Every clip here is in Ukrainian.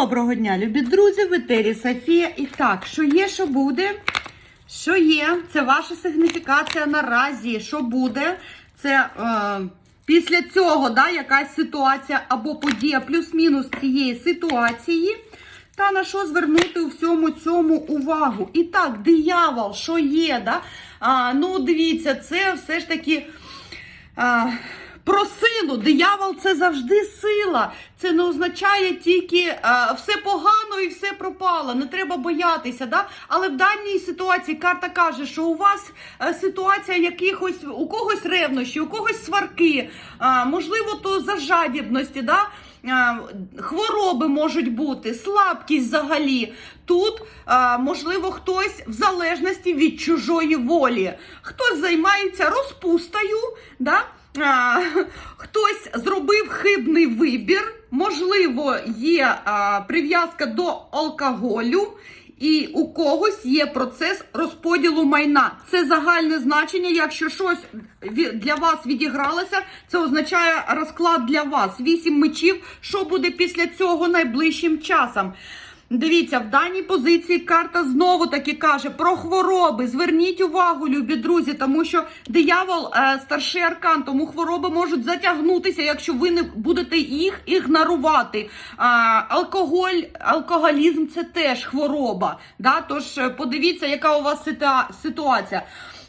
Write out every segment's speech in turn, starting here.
Доброго дня, любі друзі, в етері Софія. І так, що є, що буде? Що є? Це ваша сигніфікація наразі. Що буде? Це е, після цього да, якась ситуація або подія, плюс-мінус цієї ситуації. Та на що звернути у всьому цьому увагу? І так, диявол, що є? Да? А, ну, дивіться, це все ж таки. А, про силу, диявол це завжди сила. Це не означає тільки а, все погано і все пропало. Не треба боятися. Да? Але в даній ситуації карта каже, що у вас е, ситуація якихось у когось ревнощі, у когось сварки, а, можливо, то за жадібності. Да? Хвороби можуть бути, слабкість взагалі. Тут, можливо, хтось в залежності від чужої волі. Хтось займається розпустою, да? А, хтось зробив хибний вибір, можливо, є а, прив'язка до алкоголю. І у когось є процес розподілу майна. Це загальне значення. Якщо щось для вас відігралося, це означає розклад для вас. Вісім мечів. Що буде після цього найближчим часом? Дивіться, в даній позиції карта знову таки каже про хвороби. Зверніть увагу, любі друзі, тому що диявол е, старший аркан, тому хвороби можуть затягнутися, якщо ви не будете їх ігнорувати. А, алкоголь, алкоголізм це теж хвороба. Да? Тож е, подивіться, яка у вас ситуація.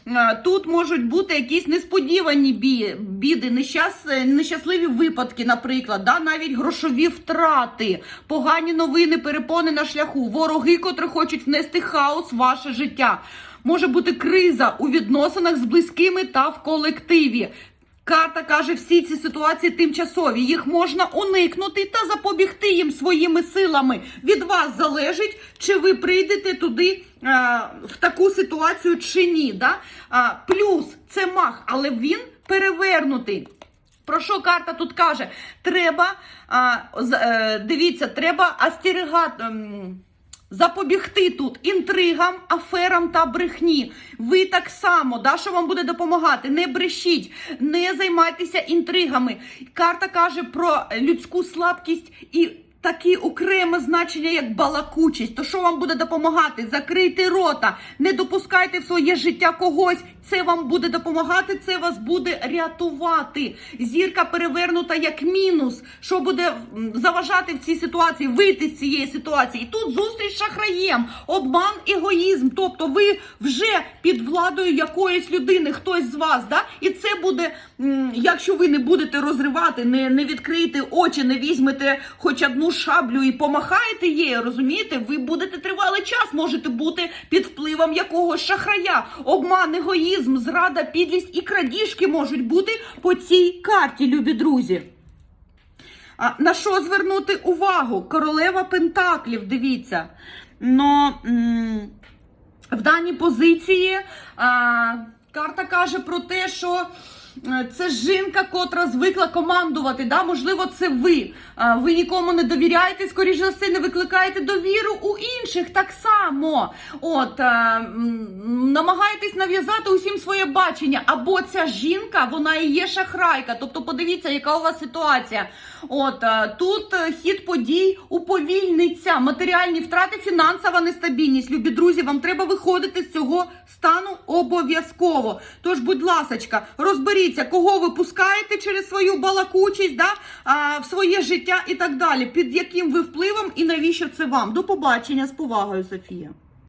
Е, Тут можуть бути якісь несподівані біди, нещас- нещасливі випадки, наприклад, да? навіть грошові втрати, погані новини, перепони на шляху, вороги, котрі хочуть внести хаос в ваше життя. Може бути криза у відносинах з близькими та в колективі. Карта каже, всі ці ситуації тимчасові. Їх можна уникнути та запобігти їм своїми силами. Від вас залежить, чи ви прийдете туди е, в таку ситуацію чи ні. Да? А, плюс це мах, але він перевернутий. Про що карта тут каже? Треба, а, з- е, дивіться, треба остерігати. Запобігти тут інтригам, аферам та брехні. Ви так само, да, що вам буде допомагати. Не брешіть, не займайтеся інтригами. Карта каже про людську слабкість і таке окреме значення, як балакучість. То що вам буде допомагати? Закрийте рота, не допускайте в своє життя когось. Це вам буде допомагати, це вас буде рятувати. Зірка перевернута як мінус. Що буде заважати в цій ситуації, вийти з цієї ситуації. І тут зустріч шахраєм, обман, егоїзм. Тобто ви вже під владою якоїсь людини, хтось з вас, да? і це буде, якщо ви не будете розривати, не, не відкриєте очі, не візьмете хоч одну шаблю і помахаєте її, розумієте, ви будете тривалий час, можете бути під впливом якогось шахрая, обман, егоїзм, зрада, підлість і крадіжки можуть бути по цій карті, любі друзі. А, на що звернути увагу? Королева Пентаклів, дивіться. Но м, в даній позиції а, карта каже про те, що це жінка, котра звикла командувати. Да? Можливо, це ви. Ви нікому не довіряєте, скоріш за все, не викликаєте довіру у інших так само. От, а, намагаєтесь нав'язати усім своє бачення. Або ця жінка, вона і є шахрайка. Тобто, подивіться, яка у вас ситуація. От тут е, хід подій уповільниться, матеріальні втрати, фінансова нестабільність. Любі друзі, вам треба виходити з цього стану обов'язково. Тож, будь ласочка, розберіться, кого ви пускаєте через свою балакучість, да, а, в своє життя і так далі. Під яким ви впливом і навіщо це вам? До побачення з повагою, Софія.